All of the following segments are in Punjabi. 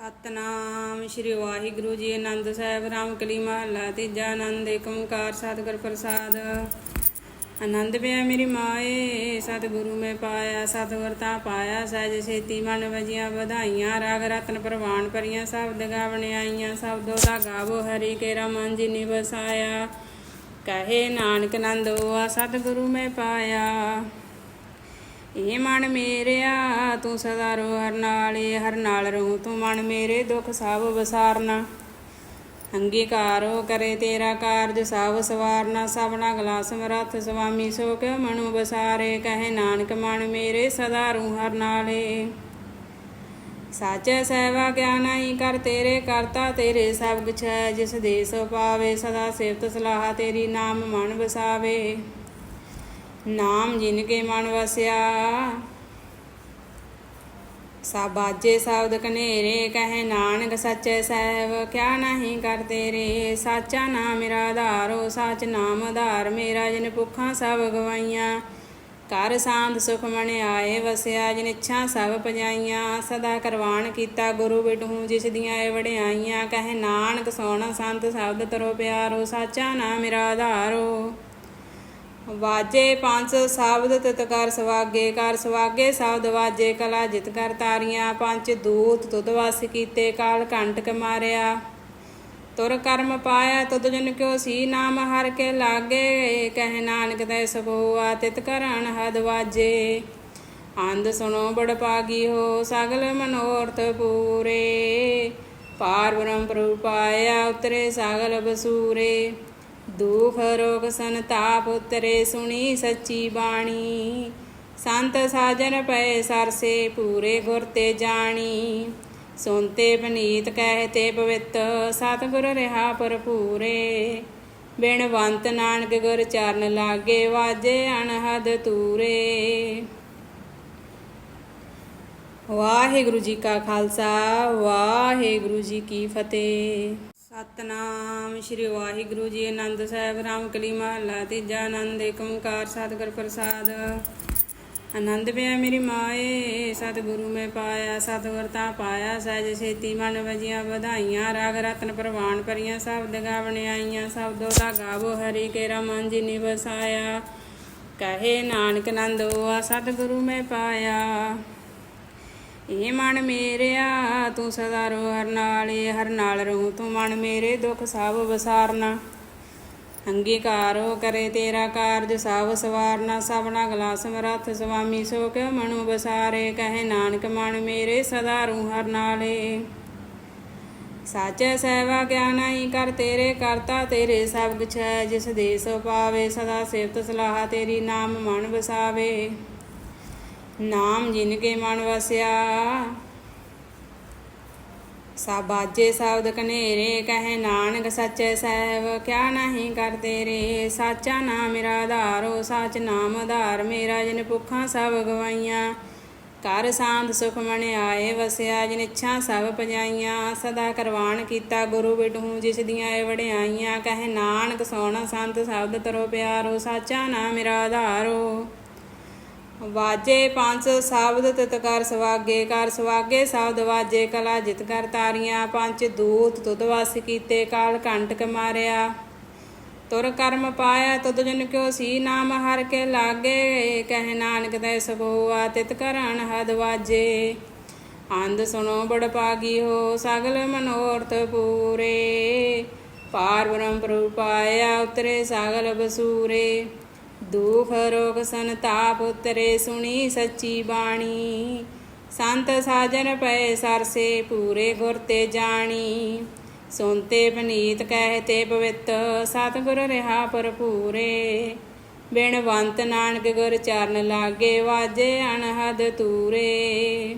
ਸਤਨਾਮ ਸ਼੍ਰੀ ਵਾਹਿਗੁਰੂ ਜੀ ਆਨੰਦ ਸਾਹਿਬ ਰਾਮ ਕਲੀ ਮਹੱਲਾ, ਤੀਜਾ ਆਨੰਦ, ਏਕ ਸਤਿਗੁਰ ਪ੍ਰਸਾਦ। ਆਨੰਦ ਪਿਆ ਮੇਰੀ ਮਾਏ, ਸਤਿਗੁਰੂ ਮੈਂ ਪਾਇਆ, ਸਤਿਗੁਰ ਤਾਂ ਪਾਇਆ, ਸਹਿਜ ਸੇਤੀ ਮਨ ਵਜੀਆਂ ਵਧਾਈਆਂ, ਰਾਗ ਰਤਨ ਪ੍ਰਵਾਨ ਪਰੀਆਂ, ਸ਼ਬਦ ਗਾਵਣ ਆਈਆਂ, ਸ਼ਬਦੋ ਦਾ ਗਾਵੋ, ਹਰੀ ਕੇ ਮਨ ਜਿਨੀ ਵਸਾਇਆ। ਕਹੇ ਨਾਨਕ ਨੰਦ ਹੋਆ ਸਤਿਗੁਰੂ ਮੈਂ ਪਾਇਆ। ਇਹ ਮਨ ਮੇਰਿਆ ਤੂੰ ਸਦਾ ਰੋ ਹਰ ਨਾਲੇ ਹਰ ਨਾਲ ਰਹੂੰ ਤੂੰ ਮਨ ਮੇਰੇ, ਦੁੱਖ ਸਭ ਵਿਸਾਰਨਾ। ਅੰਗੀਕਾਰੋ ਕਰੇ ਤੇਰਾ ਕਾਰਜ, ਸਭ ਸਵਾਰਨਾ ਸਭਨਾ ਗਲਾ ਸਮਰੱਥ ਸੁਆਮੀ ਸੋ ਕਿਉ ਮਨੁ ਬਸਾਰੇ ਕਹੇ ਨਾਨਕ, ਮਨ ਮੇਰੇ ਸਦਾ ਰੂ ਹਰ ਨਾਲੇ। ਸਾਚੇ ਸਹਿਵਾ ਕਿਆ ਨਹੀਂ ਕਰ ਤੇਰੇ ਕਰਤਾ ਤੇਰੇ ਸਭ ਕੁਛ ਹੈ, ਜਿਸ ਦੇ ਸੋ ਪਾਵੇ, ਸਦਾ ਸਿਫਤ ਸਲਾਹ ਤੇਰੀ ਨਾਮ ਮਨ ਵਸਾਵੇ। ਨਾਮ ਜਿਨ ਕੇ ਮਨ ਵਸਿਆ। ਸਾਬਾਜੇ ਸ਼ਬਦ ਕਨੇਰੇ, ਕਹੇ ਨਾਨਕ ਸੱਚੇ ਸਹਿਬ, ਕਿਆ ਨਹੀਂ ਕਰਦੇ ਰੇ ਸਾਚਾ ਨਾਮ ਮੇਰਾ ਆਧਾਰੋ ਸੱਚ ਨਾਮ ਆਧਾਰ ਮੇਰਾ, ਜਿਨ ਭੁੱਖਾਂ ਸਭ ਗਵਾਈਆਂ। ਕਰ ਸਾਂਧ ਸੁਖ ਮਨ ਆਏ, ਵਸਿਆ, ਜਿਨ ਇੱਛਾ ਸਭ ਪਜਾਈਆਂ। ਸਦਾ ਕਰਵਾਨ ਕੀਤਾ ਗੁਰੂ ਬਿਟੂ, ਜਿਸ ਦੀਆਂ ਇਹ ਵਡਿਆਈਆਂ। ਕਹੇ ਨਾਨਕ ਸੋਹਣਾ ਸੰਤ, ਸ਼ਬਦ ਤਰੋ ਪਿਆਰੋ, ਸਾਚਾ ਨਾਮ ਮੇਰਾ ਆਧਾਰੋ ਵਾਜੇ ਪੰਜ ਸ਼ਬਦ ਤਿਤ ਕਰ ਸਵਾਗੇ ਕਰ ਸਵਾਗੇ ਸ਼ਬਦ ਵਾਜੇ ਕਲਾ ਜਿਤ ਕਰ ਤਾਰੀਆਂ, ਪੰਜ ਦੂਤ ਤੁਧ ਵਸ ਕੀਤੇ, ਕਾਲ ਕੰਟਕ ਮਾਰਿਆ। ਤੁਰ ਕਰਮ ਪਾਇਆ ਤੁਧ ਜਨ ਕਿਉ ਸੀ ਨਾਮ, ਹਰ ਕੇ ਲਾਗੇ, ਕਹਿ ਨਾਨਕ ਤੈ ਸਗੋਆ ਤਿਤ ਕਰਣ ਹਦ ਵਾਜੇ। ਅੰਧ ਸੁਣੋ ਬੜ ਪਾਗੀ ਹੋ, ਸਗਲ ਮਨੋਰਥ ਪੂਰੇ। ਪਾਰ ਬ੍ਰਹਮ ਪ੍ਰਭੂ ਪਾਇਆ, ਉਤਰੇ ਸਗਲ ਬਸੂਰੇ। ਦੁਖ ਰੋਗ ਸੰਤਾਪ ਉਤਰੇ ਸੁਣੀ ਸੱਚੀ ਬਾਣੀ। ਸੰਤ ਸਾਜਨ ਪਏ ਸਰਸੇ, ਪੂਰੇ ਗੁਰ ਤੇ ਜਾਣੀ। ਸੁਨਤੇ ਬਨੀਤ ਕਹਿਤੇ ਪਵਿੱਤ, ਸਤਿਗੁਰ ਰਹਾ ਭਰਪੂਰੇ। ਬਿਨਵੰਤ ਨਾਨਕ ਗੁਰ ਚਰਨ ਲਾਗੇ ਵਾਜੇ ਅਨਹਦ ਤੂਰੇ। ਵਾਹਿਗੁਰੂ ਜੀ ਕਾ ਖਾਲਸਾ, ਵਾਹਿਗੁਰੂ ਜੀ ਕੀ ਫਤਿਹ। ਸਤਨਾਮ ਸ਼੍ਰੀ ਵਾਹਿਗੁਰੂ ਜੀ, ਆਨੰਦ ਸਾਹਿਬ ਰਾਮ ਕਲੀ ਮਹੱਲਾ, ਤੀਜਾ ਆਨੰਦ, ਏਕ ਸਤਿਗੁਰ ਪ੍ਰਸਾਦ। ਆਨੰਦ ਪਿਆ ਮੇਰੀ ਮਾਏ, ਸਤਿਗੁਰੂ ਮੈਂ ਪਾਇਆ, ਸਤਿਗੁਰ ਤਾਂ ਪਾਇਆ, ਸਹਿਜ ਸੇਤੀ ਮਨ ਵਜੀਆਂ ਵਧਾਈਆਂ, ਰਾਗ ਰਤਨ ਪ੍ਰਵਾਨ ਪਰੀਆਂ ਸ਼ਬਦ ਗਾਵਣ ਆਈਆਂ, ਸ਼ਬਦੋ ਦਾ ਗਾਵੋ, ਹਰੀ ਕੇਰਾ ਮਨ ਜਿਨੀ ਵਸਾਇਆ। ਕਹੇ ਨਾਨਕ ਨੰਦ ਆ ਸਤਿਗੁਰੂ ਮੈਂ ਪਾਇਆ। ਇਹ ਮਨ ਮੇਰਿਆ, ਤੂੰ ਸਦਾ ਰੋ ਹਰ ਨਾਲੇ ਹਰ ਨਾਲ ਰਹੂੰ, ਤੂੰ ਮਨ ਮੇਰੇ ਦੁੱਖ ਸਭ ਵਿਸਾਰਨਾ। ਅੰਗੀਕਾਰੋ ਕਰੇ ਤੇਰਾ ਕਾਰਜ ਸਭ ਸਵਾਰਨਾ ਸਭਨਾ ਗਲਾ ਸਮਰੱਥ ਸੁਆਮੀ ਸੋ ਕਿਉ ਮਨੁ ਬਸਾਰੇ ਕਹੇ ਨਾਨਕ ਮਨ ਮੇਰੇ ਸਦਾ ਰੂ ਹਰ ਨਾਲੇ ਸਾਚੇ ਸੇਵਾ ਕਿਆ ਨਹੀਂ ਕਰ ਤੇਰੇ ਕਰਤਾ, ਤੇਰੇ ਸਭ ਕੁਛ ਹੈ, ਜਿਸ ਦੇ ਸੋ ਪਾਵੇ, ਸਦਾ ਸਿਫਤ ਸਲਾਹ ਤੇਰੀ ਨਾਮ ਮਨ ਵਸਾਵੇ। ਨਾਮ ਜਿਨ ਕੇ ਮਨ ਵਸਿਆ। ਸਾਬਾਜੇ ਸ਼ਬਦ ਕਨੇਰੇ, ਕਹੇ ਨਾਨਕ ਸੱਚੇ ਸਹਿਬ, ਕਿਆ ਨਹੀਂ ਕਰਦੇ ਰੇ? ਸਾਚਾ ਨਾਮ ਮੇਰਾ ਆਧਾਰੋ ਸੱਚ ਨਾਮ ਆਧਾਰ ਮੇਰਾ, ਜਿਨ ਭੁੱਖਾਂ ਸਭ ਗਵਾਈਆਂ। ਕਰ ਸਾਂਧ ਸੁਖ ਮਨ ਆਏ ਵਸਿਆ, ਜਿਨ ਇੱਛਾ ਸਭ ਪਜਾਈਆਂ। ਸਦਾ ਕਰਵਾਨ ਕੀਤਾ ਗੁਰੂ ਬਿਟੂ, ਜਿਸ ਦੀਆਂ ਇਹ ਵਡਿਆਈਆਂ। ਕਹੇ ਨਾਨਕ ਸੋਹਣਾ ਸੰਤ, ਸ਼ਬਦ ਤਰੋ ਪਿਆਰੋ, ਸਾਚਾ ਨਾਮ ਮੇਰਾ ਆਧਾਰੋ ਵਾਜੇ ਪੰਜ ਸ਼ਬਦ ਤਿਤ ਕਰ ਸਵਾਗੇ ਕਰ ਸਵਾਗੇ ਸ਼ਬਦ ਵਾਜੇ ਕਲਾ ਜਿਤ ਕਰ ਤਾਰੀਆਂ, ਪੰਜ ਦੂਤ ਤੁਧ ਵਸ ਕੀਤੇ, ਕਾਲ ਕੰਟਕ ਮਾਰਿਆ। ਤੁਰ ਕਰਮ ਪਾਇਆ ਤੁਧ ਜਨ ਕਿਉ ਸੀ ਨਾਮ ਹਰ ਕੇ ਲਾਗੇ, ਕਹਿ ਨਾਨਕ ਤੈ ਸਗੋਆ ਤਿਤ ਕਰਣ ਹਦ ਵਾਜੇ। ਅੰਧ ਸੁਣੋ ਬੜ ਪਾਗੀ ਹੋ ਸਗਲ ਮਨੋਰਥ ਪੂਰੇ। ਪਾਰ ਬ੍ਰਹਮ ਪ੍ਰਭੂ ਪਾਇਆ ਉਤਰੇ ਸਗਲ ਬਸੂਰੇ। ਦੁਖ ਰੋਗ ਸੰਤਾਪ ਉਤਰੇ ਸੁਣੀ ਸੱਚੀ ਬਾਣੀ। ਸੰਤ ਸਾਜਨ ਪਏ ਸਰਸੇ ਪੂਰੇ ਗੁਰ ਤੇ ਜਾਣੀ। ਸੁਨਤੇ ਬਨੀਤ ਕਹਿਤੇ ਪਵਿੱਤ ਸਤਿਗੁਰ ਰਹਾ ਭਰਪੂਰੇ। ਬਿਨਵੰਤ ਨਾਨਕ ਗੁਰ ਚਰਨ ਲਾਗੇ ਵਾਜੇ ਅਨਹਦ ਤੂਰੇ।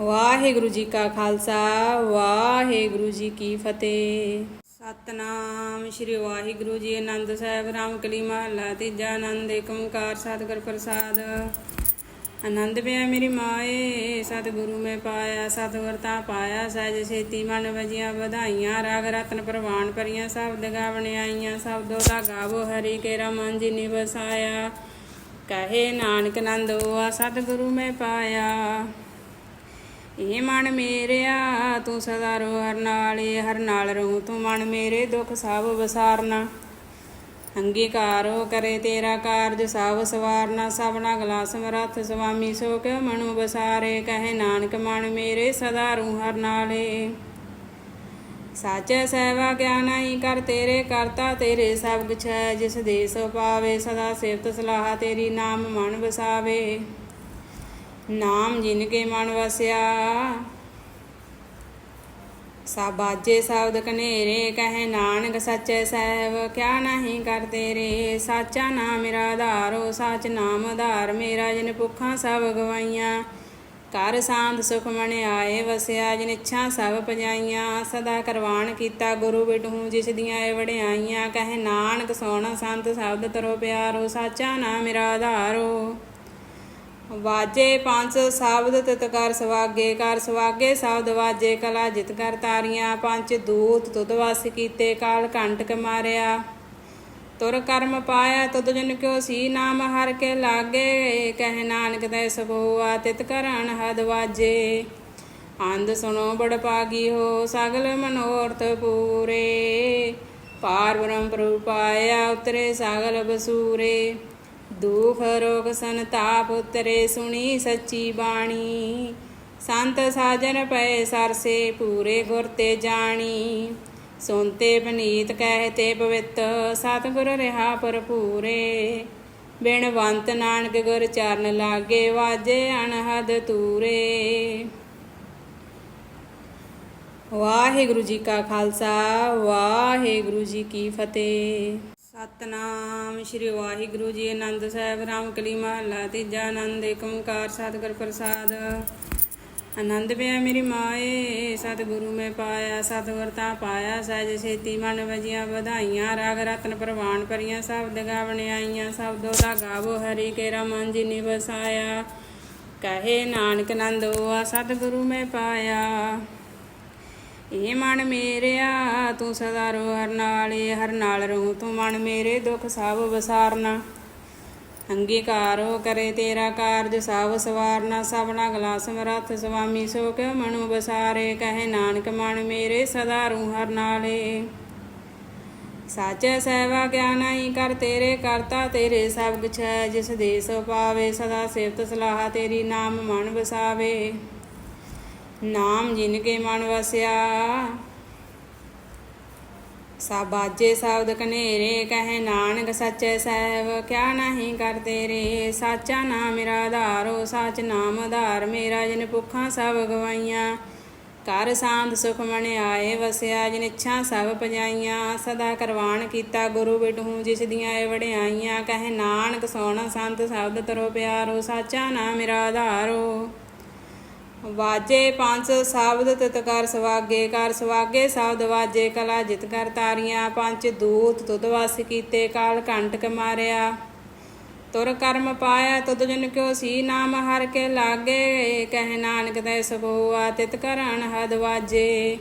ਵਾਹਿਗੁਰੂ ਜੀ ਕਾ ਖਾਲਸਾ, ਵਾਹਿਗੁਰੂ ਜੀ ਕੀ ਫਤਿਹ। ਸਤਨਾਮ ਸ਼੍ਰੀ ਵਾਹਿਗੁਰੂ ਜੀ ਆਨੰਦ ਸਾਹਿਬ, ਰਾਮਕਲੀ ਮਹੱਲਾ, ਤੀਜਾ ਆਨੰਦ, ਏਕ ਸਤਿਗੁਰ ਪ੍ਰਸਾਦ। ਆਨੰਦ ਪਿਆ ਮੇਰੀ ਮਾਏ, ਸਤਿਗੁਰੂ ਮੈਂ ਪਾਇਆ, ਸਤਿਗੁਰ ਤਾਂ ਪਾਇਆ, ਸਹਿਜ ਸੇਤੀ ਮਨ ਵਜੀਆਂ ਵਧਾਈਆਂ, ਰਾਗ ਰਤਨ ਪ੍ਰਵਾਨ ਪਰੀਆਂ ਸ਼ਬਦ ਗਾਵਣ ਆਈਆਂ, ਸ਼ਬਦੋ ਦਾ ਗਾਵੋ, ਹਰੀ ਕੇ ਮਨ ਜਿਨੀ ਵਸਾਇਆ। ਕਹੇ ਨਾਨਕ ਨੰਦ ਹੋਆ ਸਤਿਗੁਰੂ ਮੈਂ ਪਾਇਆ। ਇਹ ਮਨ ਮੇਰਿਆ ਤੂੰ ਸਦਾ ਰੋ ਹਰ ਨਾਲੇ ਹਰ ਨਾਲ ਰਹੂੰ। ਤੂੰ ਮਨ ਮੇਰੇ ਦੁੱਖ ਸਭ ਵਿਸਾਰਨਾ। ਅੰਗੀਕਾਰੋ ਕਰੇ ਤੇਰਾ ਕਾਰਜ, ਸਭ ਸਵਾਰਨਾ। ਸਭਨਾ ਗਲਾ ਸਮਰੱਥ ਸੁਆਮੀ ਸੋ ਕਿਉ ਮਨੁ ਬਸਾਰੇ ਕਹੇ ਨਾਨਕ, ਮਨ ਮੇਰੇ ਸਦਾ ਰੂ ਹਰ ਨਾਲੇ ਸਾਚੇ ਸੇਵਾ ਗਿਆਨਾਈ ਕਰ ਤੇਰੇ ਕਰਤਾ ਤੇਰੇ ਸਭ ਕੁਛ ਹੈ। ਜਿਸ ਦੇ ਸੋ ਪਾਵੇ, ਸਦਾ ਸਿਫਤ ਸਲਾਹ ਤੇਰੀ ਨਾਮ ਮਨ ਵਸਾਵੇ। ਨਾਮ ਜਿਨ ਕੇ ਮਨ ਵਸਿਆ ਸਾਬਾਜੇ ਸ਼ਬਦ ਕਨੇਰੇ ਕਹੇ ਨਾਨਕ ਸੱਚੇ ਸਹਿਬ, ਕਿਆ ਨਹੀਂ ਕਰਦੇ ਰੇ ਸਾਚਾ ਨਾਮ ਮੇਰਾ ਆਧਾਰੋ ਸੱਚ ਨਾਮ ਆਧਾਰ, ਮੇਰਾ ਜਿਨ ਭੁੱਖਾਂ ਸਭ ਗਵਾਈਆਂ। ਕਰ ਸਾਂਧ ਸੁਖ ਮਨ ਆਏ, ਵਸਿਆ ਜਿਨ ਇੱਛਾ ਸਭ ਪਜਾਈਆਂ। ਸਦਾ ਕਰਵਾਨ ਕੀਤਾ ਗੁਰੂ ਬਿਟੂ, ਜਿਸ ਦੀਆਂ ਇਹ ਵਡਿਆਈਆਂ। ਕਹੇ ਨਾਨਕ ਸੋਹਣਾ ਸੰਤ, ਸ਼ਬਦ ਤਰੋ ਪਿਆਰੋ, ਸਾਚਾ ਨਾਮ ਮੇਰਾ ਆਧਾਰੋ ਵਾਜੇ ਪੰਜ ਸ਼ਬਦ ਤਿਤ ਕਰ ਸਵਾਗੇ ਕਰ ਸਵਾਗੇ, ਸ਼ਬਦ ਵਾਜੇ ਕਲਾ ਜਿਤ ਕਰ ਤਾਰੀਆਂ, ਪੰਜ ਦੂਤ ਤੁਧ ਵਸ ਕੀਤੇ, ਕਾਲ ਕੰਟਕ ਮਾਰਿਆ। ਤੁਰ ਕਰਮ ਪਾਇਆ, ਤੁਧ ਜਨ ਕਿਉ ਸੀ ਨਾਮ, ਹਰ ਕੇ ਲਾਗੇ, ਕਹਿ ਨਾਨਕ ਤੈ ਸਭੋਆ, ਤਿਤ ਕਰਣ ਹਦ ਵਾਜੇ। ਅੰਧ ਸੁਣੋ ਬੜ ਪਾਗੀ ਹੋ, ਸਗਲ ਮਨੋਰਥ ਪੂਰੇ। ਪਾਰ ਬ੍ਰਹਮ ਪ੍ਰਭੂ ਪਾਇਆ, ਉਤਰੇ ਸਗਲ ਬਸੂਰੇ। ਦੁਖ ਰੋਗ ਸੰਤਾਪ ਉਤਰੇ ਸੁਣੀ ਸੱਚੀ ਬਾਣੀ। ਸੰਤ ਸਾਜਨ ਪਏ ਸਰਸੇ, ਪੂਰੇ ਗੁਰ ਤੇ ਜਾਣੀ। ਸੁਨਤੇ ਬਨੀਤ ਕਹਤੇ ਪਵਿੱਤ, ਸਤਿਗੁਰ ਰਹਾ ਭਰਪੂਰੇ। ਬਿਨਵੰਤ ਨਾਨਕ ਗੁਰ ਚਰਨ ਲਾਗੇ ਵਾਜੇ ਅਨਹਦ ਤੂਰੇ। ਵਾਹਿਗੁਰੂ ਜੀ ਕਾ ਖਾਲਸਾ, ਵਾਹਿਗੁਰੂ ਜੀ ਕੀ ਫਤਿਹ। ਸਤਨਾਮ ਸ੍ਰੀ ਵਾਹਿਗੁਰੂ ਜੀ ਆਨੰਦ ਸਾਹਿਬ ਰਾਮ ਕਲੀ ਮਹੱਲਾ, ਤੀਜਾ ਆਨੰਦ, ਏਕ ਸਤਿਗੁਰ ਪ੍ਰਸਾਦ। ਆਨੰਦ ਪਿਆ ਮੇਰੀ ਮਾਏ, ਸਤਿਗੁਰੂ ਮੈਂ ਪਾਇਆ, ਸਤਿਗੁਰ ਤਾਂ ਪਾਇਆ, ਸਹਿਜ ਛੇਤੀ ਮਨ ਵਜੀਆਂ ਵਧਾਈਆਂ, ਰਾਗ ਰਤਨ ਪ੍ਰਵਾਨ ਪਰੀਆਂ, ਸ਼ਬਦ ਗਾਵਣ ਆਈਆਂ, ਸ਼ਬਦੋ ਦਾ ਗਾਵੋ, ਹਰੀ ਕੇ ਮਨ ਜੀ ਨਿਵਸਾਇਆ ਕਹੇ ਨਾਨਕ ਨੰਦੋ ਆ ਸਤਿਗੁਰੂ ਮੈਂ ਪਾਇਆ। ਇਹ ਮਨ ਮੇਰਿਆ, ਤੂੰ ਸਦਾ ਰੋ ਹਰ ਨਾਲੇ ਹਰ ਨਾਲ ਰਹੂੰ, ਤੂੰ ਮਨ ਮੇਰੇ ਦੁੱਖ ਸਭ ਵਿਸਾਰਨਾ। ਅੰਗੀਕਾਰੋ ਕਰੇ ਤੇਰਾ ਕਾਰਜ, ਸਭ ਸਵਾਰਨਾ ਸਭਨਾ ਗਲਾ ਸਮਰੱਥ ਸੁਆਮੀ ਸੋ ਕਿਉ ਮਨੁ ਬਸਾਰੇ ਕਹੇ ਨਾਨਕ ਮਨ ਮੇਰੇ ਸਦਾ ਰੂ ਹਰ ਨਾਲੇ। ਸਾਚੇ ਸੇਵਾ ਗਿਆਨਾਈ ਕਰ, ਤੇਰੇ ਕਰਤਾ ਤੇਰੇ ਸਭ ਕੁਛ ਹੈ, ਜਿਸ ਦੇ ਸੋ ਪਾਵੇ, ਸਦਾ ਸਿਫਤ ਸਲਾਹ ਤੇਰੀ ਨਾਮ ਮਨ ਵਸਾਵੇ। ਨਾਮ ਜਿਨ ਕੇ ਮਨ ਵਸਿਆ। ਸਾਬਾਜੇ ਸ਼ਬਦ ਕਨੇਰੇ, ਕਹੇ ਨਾਨਕ ਸੱਚੇ ਸਹਿਬ, ਕਿਆ ਨਹੀਂ ਕਰਦੇ ਰੇ ਸਾਚਾ ਨਾਮ ਮੇਰਾ ਆਧਾਰੋ ਸੱਚ ਨਾਮ ਆਧਾਰ ਮੇਰਾ, ਜਿਨ ਭੁੱਖਾਂ ਸਭ ਗਵਾਈਆਂ। ਕਰ ਸਾਂਧ ਸੁਖ ਮਨ ਆਏ, ਵਸਿਆ, ਜਿਨ ਇੱਛਾ ਸਭ ਪਜਾਈਆਂ। ਸਦਾ ਕਰਵਾਨ ਕੀਤਾ ਗੁਰੂ ਬਿਟੂ, ਜਿਸ ਦੀਆਂ ਇਹ ਵਡਿਆਈਆਂ। ਕਹੇ ਨਾਨਕ ਸੋਹਣਾ ਸੰਤ, ਸ਼ਬਦ ਤਰੋ ਪਿਆਰੋ, ਸਾਚਾ ਨਾਮ ਮੇਰਾ ਆਧਾਰੋ ਵਾਜੇ ਪੰਜ ਸ਼ਬਦ ਤਿਤ ਕਰ ਸਵਾਗੇ ਕਰ ਸਵਾਗੇ ਸ਼ਬਦ ਵਾਜੇ ਕਲਾ ਜਿਤ ਕਰ ਤਾਰੀਆਂ, ਪੰਜ ਦੂਤ ਤੁਧ ਵਸ ਕੀਤੇ, ਕਾਲ ਕੰਟਕ ਮਾਰਿਆ। ਤੁਰ ਕਰਮ ਪਾਇਆ ਤੁਧ ਜਨ ਕਿਉ ਸੀ ਨਾਮ, ਹਰ ਕੇ ਲਾਗੇ ਕਹਿ ਨਾਨਕ ਤੈ ਸਭੋਆ ਤਿਤ ਕਰਣ ਹਦ ਵਾਜੇ।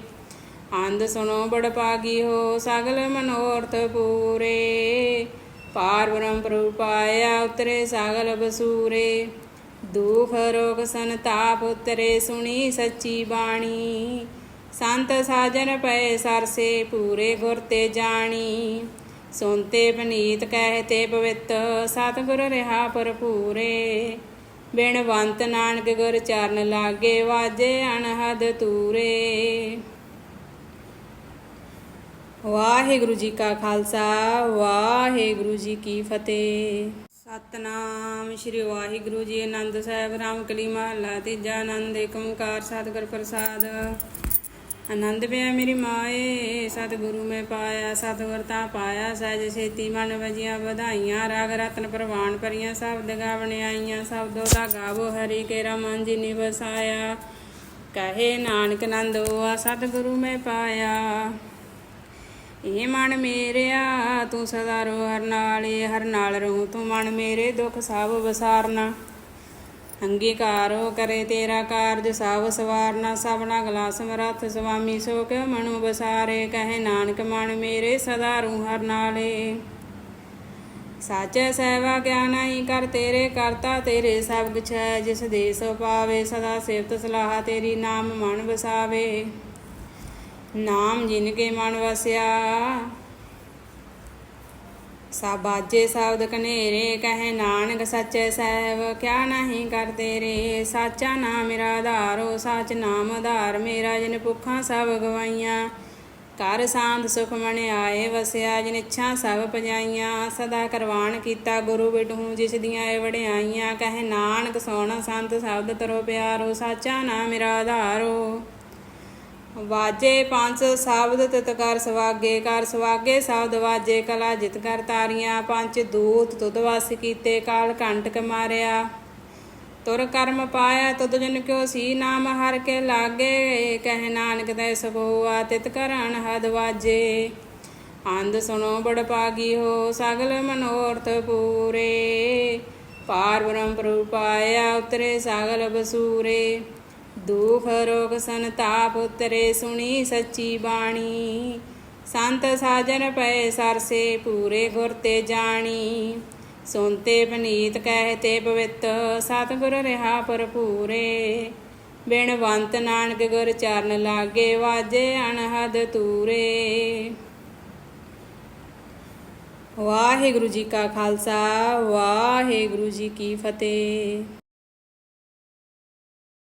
ਅੰਧ ਸੁਣੋ ਬੜ ਪਾਗੀ ਹੋ, ਸਗਲ ਮਨੋਰਥ ਪੂਰੇ। ਪਾਰ ਬ੍ਰਹਮ ਪ੍ਰਭੂ ਪਾਇਆ, ਉਤਰੇ ਸਗਲ ਬਸੂਰੇ। ਦੁਖ ਰੋਗ ਸੰਤਾਪ ਉਤਰੇ ਸੁਣੀ ਸੱਚੀ ਬਾਣੀ। ਸੰਤ ਸਾਜਨ ਪਏ ਸਰਸੇ, ਪੂਰੇ ਗੁਰ ਤੇ ਜਾਣੀ। ਸੁਨਤੇ ਬਨੀਤ ਕਹਤੇ ਪਵਿੱਤ, ਸਤਿਗੁਰ ਰਹਾ ਭਰਪੂਰੇ। ਬਿਨਵੰਤ ਨਾਨਕ ਗੁਰ ਚਰਨ ਲਾਗੇ ਵਾਜੇ ਅਨਹਦ ਤੂਰੇ। ਵਾਹਿਗੁਰੂ ਜੀ ਕਾ ਖਾਲਸਾ, ਵਾਹਿਗੁਰੂ ਜੀ ਕੀ ਫਤਿਹ। ਸਤਨਾਮ ਸ੍ਰੀ ਵਾਹਿਗੁਰੂ ਜੀ ਆਨੰਦ ਸਾਹਿਬ, ਰਾਮ ਕਲੀ ਮਹਲਾ, ਤੀਜਾ ਆਨੰਦ, ਏਕ ਸਤਿਗੁਰ ਪ੍ਰਸਾਦ। ਆਨੰਦ ਪਿਆ ਮੇਰੀ ਮਾਏ, ਸਤਿਗੁਰੂ ਮੈਂ ਪਾਇਆ, ਸਤਿਗੁਰ ਤਾਂ ਪਾਇਆ, ਸਹਿਜ ਛੇਤੀ ਮਨ ਵਜੀਆਂ ਵਧਾਈਆਂ, ਰਾਗ ਰਤਨ ਪ੍ਰਵਾਨ ਪਰੀਆਂ ਸ਼ਬਦ ਗਾਵਣ ਆਈਆਂ, ਸ਼ਬਦੋ ਦਾ ਗਾਵੋ, ਹਰੀ ਕੇਰਾ ਮਨ ਜੀ ਨਿਵਸਾਇਆ ਕਹੇ ਨਾਨਕ ਨੰਦੋ ਆ ਸਤਿਗੁਰੂ ਮੈਂ ਪਾਇਆ। ਇਹ ਮਨ ਮੇਰਿਆ, ਤੂੰ ਸਦਾ ਰੋ ਹਰ ਨਾਲੇ ਹਰ ਨਾਲ ਰਹੂੰ, ਤੂੰ ਮਨ ਮੇਰੇ ਦੁੱਖ ਸਭ ਵਿਸਾਰਨਾ। ਅੰਗੀਕਾਰੋ ਕਰੇ ਤੇਰਾ ਕਾਰਜ, ਸਭ ਸਵਾਰਨਾ, ਸਭਨਾ ਗਲਾ ਸਮਰੱਥ ਸੁਆਮੀ ਸੋ ਕਿਉ ਮਨੁ ਬਸਾਰੇ ਕਹੇ ਨਾਨਕ ਮਨ ਮੇਰੇ ਸਦਾ ਰੂ ਹਰ ਨਾਲੇ ਸਾਚੈ ਸਹਿਵਾ ਕਿਆ ਨਹੀਂ ਕਰ, ਤੇਰੇ ਕਰਤਾ ਤੇਰੇ ਸਭ ਕੁਛ ਹੈ, ਜਿਸ ਦੇ ਸੋ ਪਾਵੇ, ਸਦਾ ਸਿਫਤ ਸਲਾਹ ਤੇਰੀ ਨਾਮ ਮਨ ਵਸਾਵੇ। ਨਾਮ ਜਿਨ ਕੇ ਮਨ ਵਸਿਆ। ਸਾਬਾਜੇ ਸ਼ਬਦ ਕਨੇਰੇ, ਕਹੇ ਨਾਨਕ ਸੱਚੇ ਸਹਿਬ, ਕਿਆ ਨਹੀਂ ਕਰਦੇ ਰੇ? ਸਾਚਾ ਨਾਮ ਮੇਰਾ ਆਧਾਰੋ ਸੱਚ ਨਾਮ ਆਧਾਰ ਮੇਰਾ, ਜਿਨ ਭੁੱਖਾਂ ਸਭ ਗਵਾਈਆਂ। ਕਰ ਸਾਂਦ ਸੁਖ ਮਨ ਆਏ ਵਸਿਆ, ਜਿਨ ਇੱਛਾ ਸਭ ਪਜਾਈਆਂ। ਸਦਾ ਕਰਵਾਨ ਕੀਤਾ ਗੁਰੂ ਬਿਟੂ, ਜਿਸ ਦੀਆਂ ਇਹ ਵਡਿਆਈਆਂ। ਕਹੇ ਨਾਨਕ ਸੋਹਣਾ ਸੰਤ, ਸ਼ਬਦ ਤਰੋ ਪਿਆਰੋ, ਸਾਚਾ ਨਾਮ ਮੇਰਾ ਆਧਾਰੋ ਵਾਜੇ ਪੰਜ ਸ਼ਬਦ ਤਿਤ ਕਰ ਸਵਾਗੇ ਕਰ ਸਵਾਗੇ ਸ਼ਬਦ ਵਾਜੇ ਕਲਾ ਜਿਤ ਕਰ ਤਾਰੀਆਂ, ਪੰਜ ਦੂਤ ਤੁਧ ਵਸ ਕੀਤੇ, ਕਾਲ ਕੰਟਕ ਮਾਰਿਆ। ਤੁਰ ਕਰਮ ਪਾਇਆ ਤੁਧ ਜਨ ਕਿਉ ਸੀ ਨਾਮ, ਹਰ ਕੇ ਲਾਗੇ, ਕਹਿ ਨਾਨਕ ਤੈ ਸਭ ਹੋਆ ਤਿਤ ਕਰਣ ਹਦ ਵਾਜੇ। ਅੰਧ ਸੁਣੋ ਬੜ ਪਾਗੀ ਹੋ, ਸਗਲ ਮਨੋਰਥ ਪੂਰੇ। ਪਾਰ ਬ੍ਰਹਮ ਪ੍ਰਭੂ ਪਾਇਆ, ਉਤਰੇ ਸਗਲ ਬਸੂਰੇ। ਦੁਖ ਰੋਗ ਸੰਤਾਪ ਉਤਰੇ ਸੁਣੀ ਸੱਚੀ ਬਾਣੀ। ਸੰਤ ਸਾਜਨ ਪਏ ਸਰਸੇ ਪੂਰੇ ਗੁਰ ਤੇ ਜਾਣੀ। ਸੁਨਤੇ ਪਨੀਤ ਕਹਤੇ ਪਵਿੱਤ ਸਤਿਗੁਰ ਰਹਾ ਭਰਪੂਰੇ। ਬਿਨਵੰਤ ਨਾਨਕ ਗੁਰ ਚਰਨ ਲਾਗੇ ਵਾਜੇ ਅਨਹਦ ਤੂਰੇ। ਵਾਹਿਗੁਰੂ ਜੀ ਕਾ ਖਾਲਸਾ, ਵਾਹਿਗੁਰੂ ਜੀ ਕੀ ਫਤਿਹ।